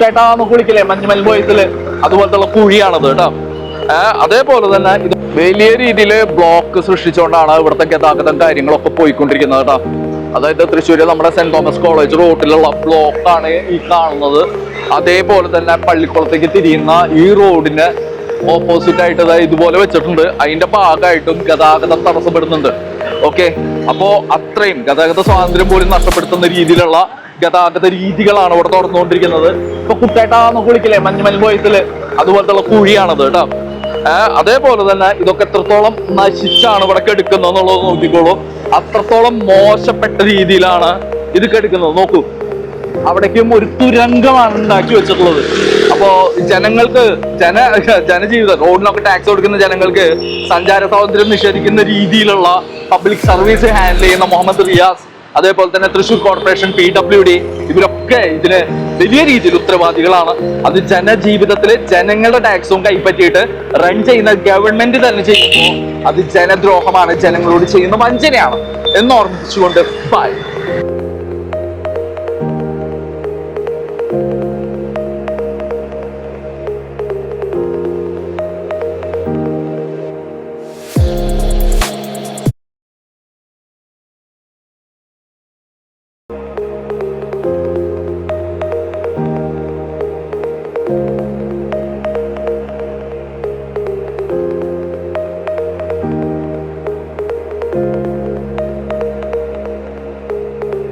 ചേട്ടാ കുളിക്കില്ലേ മഞ്ഞുമൽ ബോയ്സിൽ അതുപോലത്തുള്ള കുഴിയാണത് കേട്ടോ. അതേപോലെ തന്നെ ഇത് വലിയ രീതിയിൽ ബ്ലോക്ക് സൃഷ്ടിച്ചുകൊണ്ടാണ് ഇവിടുത്തെ ഗതാഗതം കാര്യങ്ങളൊക്കെ പോയിക്കൊണ്ടിരിക്കുന്നത് കേട്ടോ. അതായത് തൃശ്ശൂര് നമ്മുടെ സെന്റ് തോമസ് കോളേജ് റോഡിലുള്ള ബ്ലോക്കാണ് ഈ കാണുന്നത്. അതേപോലെ തന്നെ പള്ളിക്കുളത്തേക്ക് തിരിയുന്ന ഈ റോഡിന് ഓപ്പോസിറ്റ് ആയിട്ട് ഇതുപോലെ വെച്ചിട്ടുണ്ട്. അതിന്റെ ഭാഗമായിട്ടും ഗതാഗതം തടസ്സപ്പെടുന്നുണ്ട്. ഓക്കെ? അപ്പോ അത്രയും ഗതാഗത സ്വാതന്ത്ര്യം പോലും നഷ്ടപ്പെടുത്തുന്ന രീതിയിലുള്ള ഗതാഗത രീതികളാണ് ഇവിടെ തുറന്നുകൊണ്ടിരിക്കുന്നത്. ഇപ്പൊ കുട്ടേട്ടാന്ന് കുളിക്കില്ലേ മഞ്ഞ ബോയ്സിൽ അതുപോലത്തെ കുഴിയാണത് കേട്ടോ. അതേപോലെ തന്നെ ഇതൊക്കെ എത്രത്തോളം നശിച്ചാണ് ഇവിടെ കെടുക്കുന്നത് എന്നുള്ളത് നോക്കിക്കോളൂ. അത്രത്തോളം മോശപ്പെട്ട രീതിയിലാണ് ഇത് കെടുക്കുന്നത്. നോക്കൂ അവിടേക്കും ഒരു തുരങ്കമാണ് ഉണ്ടാക്കി വെച്ചിട്ടുള്ളത്. അപ്പോ ജനങ്ങൾക്ക് ജന ജനജീവിതം റോഡിനൊക്കെ ടാക്സ് കൊടുക്കുന്ന ജനങ്ങൾക്ക് സഞ്ചാര സ്വാതന്ത്ര്യം നിഷേധിക്കുന്ന രീതിയിലുള്ള പബ്ലിക് സർവീസ് ഹാൻഡിൽ ചെയ്യുന്ന മുഹമ്മദ് റിയാസ് അതേപോലെ തന്നെ Thrissur corporation P W D ഇവരൊക്കെ ഇതിന് വലിയ രീതിയിൽ ഉത്തരവാദികളാണ്. അത് ജനജീവിതത്തിൽ ജനങ്ങളുടെ ടാക്സും കൈപ്പറ്റിയിട്ട് റൺ ചെയ്യുന്ന ഗവൺമെന്റ് തന്നെ ചെയ്യുമ്പോൾ അത് ജനദ്രോഹമാണ് ജനങ്ങളോട് ചെയ്യുന്ന വഞ്ചനയാണ് എന്ന് ഓർമ്മിച്ചുകൊണ്ട് ബൈ